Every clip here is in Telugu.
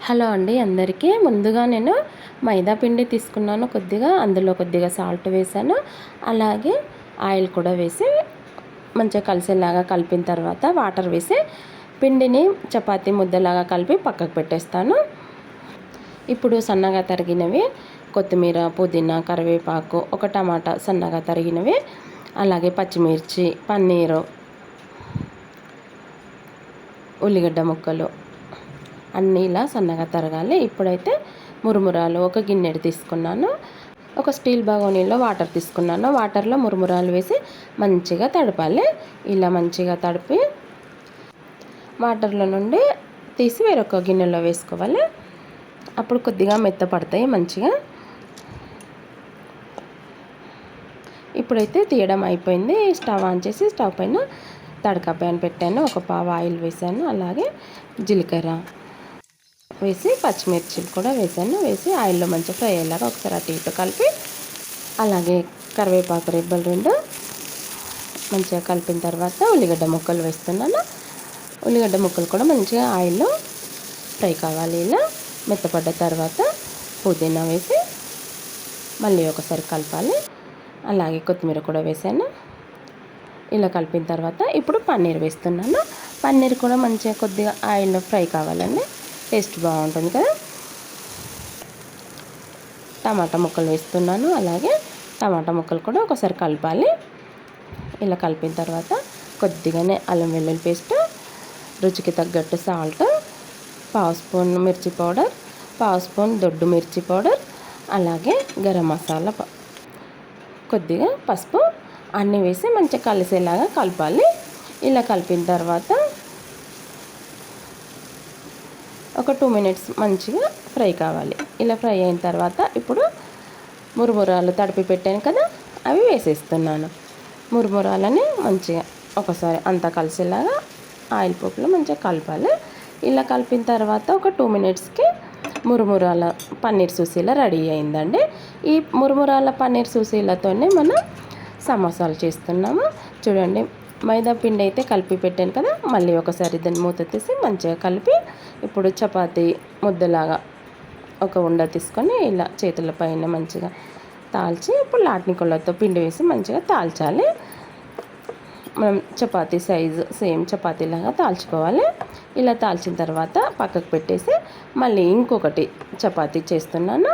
హలో అండి అందరికీ ముందుగా నేను మైదా పిండి తీసుకున్నాను కొద్దిగా అందులో కొద్దిగా సాల్ట్ వేసాను అలాగే ఆయిల్ కూడా వేసి మంచిగా కలిసేలాగా కలిపిన తర్వాత వాటర్ వేసి పిండిని చపాతీ ముద్దలాగా కలిపి పక్కకు పెట్టేస్తాను. ఇప్పుడు సన్నగా తరిగినవి కొత్తిమీర పుదీనా కరివేపాకు ఒక టమాటా సన్నగా తరిగినవి అలాగే పచ్చిమిర్చి పన్నీరు ఉల్లిగడ్డ ముక్కలు అన్నీ ఇలా సన్నగా తరగాలి. ఇప్పుడైతే మురుమురాలు ఒక గిన్నెడు తీసుకున్నాను. ఒక స్టీల్ బగోనీలో వాటర్ తీసుకున్నాను. వాటర్లో మురుమురాలు వేసి మంచిగా తడపాలి. ఇలా మంచిగా తడిపి వాటర్లో నుండి తీసి వేరొక గిన్నెలో వేసుకోవాలి. అప్పుడు కొద్దిగా మెత్తపడతాయి మంచిగా. ఇప్పుడైతే తీయడం అయిపోయింది. స్టవ్ ఆన్ చేసి స్టవ్ పైన తడక ప్యాన్ పెట్టాను. ఒక పావు ఆయిల్ వేసాను. అలాగే జీలకర్ర. వేసి పచ్చిమిర్చిలు కూడా వేసాను. వేసి ఆయిల్లో మంచిగా ఫ్రై అయ్యేలాగా ఒకసారి అటు ఇటు కలిపి అలాగే కరివేపాకు రెబ్బలు రెండు మంచిగా కలిపిన తర్వాత ఉల్లిగడ్డ ముక్కలు వేస్తున్నాను. ఉల్లిగడ్డ ముక్కలు కూడా మంచిగా ఆయిల్లో ఫ్రై కావాలి. ఇలా మెత్తపడ్డ తర్వాత పుదీనా వేసి మళ్ళీ ఒకసారి కలపాలి. అలాగే కొత్తిమీర కూడా వేసాను. ఇలా కలిపిన తర్వాత ఇప్పుడు పన్నీర్ వేస్తున్నాను. పన్నీర్ కూడా మంచిగా కొద్దిగా ఆయిల్లో ఫ్రై కావాలండి. టేస్ట్ బాగుంటుంది కదా. టమాటా ముక్కలు వేస్తున్నాను. అలాగే టమాటా ముక్కలు కూడా ఒకసారి కలపాలి. ఇలా కలిపిన తర్వాత కొద్దిగానే అల్లం వెల్లుల్లి పేస్ట్ రుచికి తగ్గట్టు సాల్ట్ పావు స్పూన్ మిర్చి పౌడర్ పావు స్పూన్ దొడ్డు మిర్చి పౌడర్ అలాగే గరం మసాలా కొద్దిగా పసుపు అన్నీ వేసి మంచిగా కలిసేలాగా కలపాలి. ఇలా కలిపిన తర్వాత ఒక టూ మినిట్స్ మంచిగా ఫ్రై కావాలి. ఇలా ఫ్రై అయిన తర్వాత ఇప్పుడు మురుమురాలు తడిపి పెట్టాను కదా అవి వేసేస్తున్నాను. మురుమురాలని మంచిగా ఒకసారి అంతా కలిసేలాగా ఆయిల్ పోపులో మంచిగా కలపాలి. ఇలా కలిపిన తర్వాత ఒక టూ మినిట్స్కి మురుమురాల పన్నీర్ సుశీల రెడీ అయిందండి. ఈ మురుమురాల పన్నీర్ సుశీలతోనే మనం సమోసాలు చేస్తున్నాము. చూడండి మైదా పిండి అయితే కలిపి పెట్టాను కదా మళ్ళీ ఒకసారి దాన్ని మూత తీసి మంచిగా కలిపి ఇప్పుడు చపాతి ముద్దలాగా ఒక ఉండ తీసుకొని ఇలా చేతుల పైన మంచిగా తాల్చి ఇప్పుడు లాట్ని కొళ్ళతో పిండి వేసి మంచిగా తాల్చాలి. మనం చపాతీ సైజు సేమ్ చపాతీలాగా తాల్చుకోవాలి. ఇలా తాల్చిన తర్వాత పక్కకు పెట్టేసి మళ్ళీ ఇంకొకటి చపాతీ చేస్తున్నాను.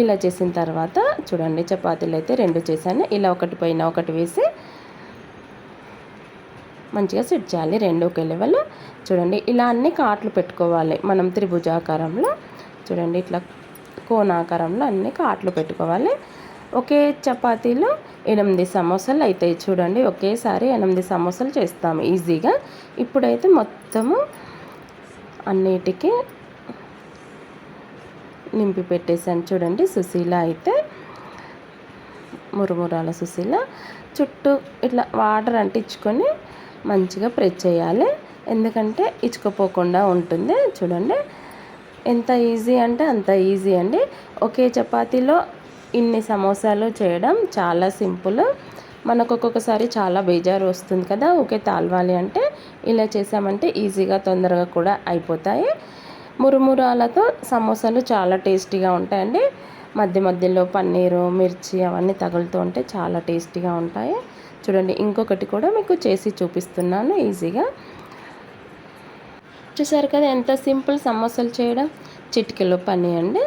ఇలా చేసిన తర్వాత చూడండి చపాతీలు అయితే రెండు చేశాను. ఇలా ఒకటి పైన ఒకటి వేసి మంచిగా సెట్ చేయాలి. రెండు ఒకే లెవెల్ చూడండి ఇలా అన్ని కాట్లు పెట్టుకోవాలి. మనం త్రిభుజాకారంలో చూడండి ఇట్లా కోణాకారంలో అన్ని కాట్లు పెట్టుకోవాలి. ఒకే చపాతీలో ఎనిమిది సమోసాలు అవుతాయి చూడండి. ఒకేసారి ఎనిమిది సమోసాలు చేస్తాము ఈజీగా. ఇప్పుడైతే మొత్తము అన్నిటికీ నింపి పెట్టేసాను చూడండి. సుశీల అయితే మురుమురాల సుశీల. చుట్టూ ఇట్లా వాటర్ అంటించుకొని మంచిగా ప్రెస్ చేయాలి. ఎందుకంటే ఇచ్చుకుపోకుండా ఉంటుంది. చూడండి. ఎంత ఈజీ అంటే అంత ఈజీ అండి. ఒకే చపాతీలో ఇన్ని సమోసాలు చేయడం చాలా సింపుల్. మనకు ఒక్కొక్కసారి చాలా బేజారు వస్తుంది కదా. ఓకే తాల్వాలి అంటే ఇలా చేసామంటే ఈజీగా తొందరగా కూడా అయిపోతాయి. మురుమురాలతో సమోసాలు చాలా టేస్టీగా ఉంటాయండి. మధ్య మధ్యలో పన్నీరు మిర్చి అవన్నీ తగులుతూ ఉంటే చాలా టేస్టీగా ఉంటాయి. చూడండి ఇంకొకటి కూడా మీకు చేసి చూపిస్తున్నాను ఈజీగా. చూసారు కదా ఎంత సింపుల్ సమోసాలు చేయడం? చిటికెలో పని అండి.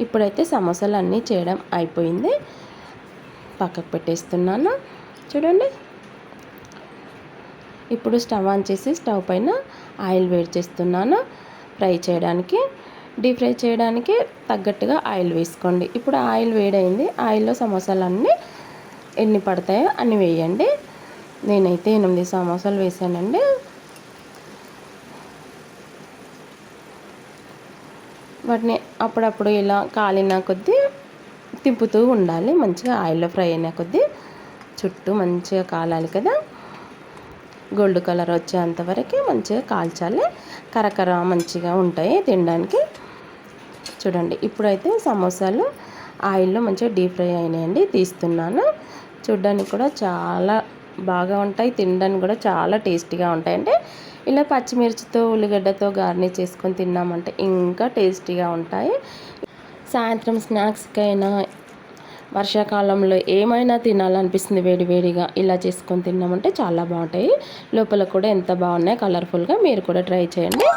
ఇప్పుడైతే సమోసాలు అన్నీ చేయడం అయిపోయింది. పక్కకు పెట్టేస్తున్నాను. చూడండి. ఇప్పుడు స్టవ్ ఆన్ చేసి స్టవ్ పైన ఆయిల్ వేడి చేస్తున్నాను ఫ్రై చేయడానికి. డీప్ ఫ్రై చేయడానికి తగ్గట్టుగా ఆయిల్ వేసుకోండి. ఇప్పుడు ఆయిల్ వేడైంది. ఆయిల్లో సమోసాలు అన్నీ ఎన్ని పడతాయో అన్ని వేయండి. నేనైతే ఎనిమిది సమోసాలు వేసానండి. వాటిని అప్పుడప్పుడు ఇలా కాలిన కొద్దీ తిప్పుతూ ఉండాలి. మంచిగా ఆయిల్లో ఫ్రై అయిన కొద్దీ చుట్టూ మంచిగా కాలాలి కదా. గోల్డ్ కలర్ వచ్చేంతవరకు మంచిగా కాల్చాలి. కరకర మంచిగా ఉంటాయి తినడానికి. చూడండి ఇప్పుడైతే సమోసాలు ఆయిల్లో మంచిగా డీప్ ఫ్రై అయినాయండి తీస్తున్నాను. చూడ్డానికి కూడా చాలా బాగా ఉంటాయి తినడానికి కూడా చాలా టేస్టీగా ఉంటాయండి ఇలా పచ్చిమిర్చితో ఉల్లిగడ్డతో గార్నిష్ చేసుకొని తిన్నామంటే ఇంకా టేస్టీగా ఉంటాయి. సాయంత్రం స్నాక్స్కైనా వర్షాకాలంలో ఏమైనా తినాలనిపిస్తుంది వేడివేడిగా ఇలా చేసుకొని తిన్నామంటే చాలా బాగుంటాయి. లోపల కూడా ఎంత బాగున్నాయి కలర్ఫుల్గా మీరు కూడా ట్రై చేయండి.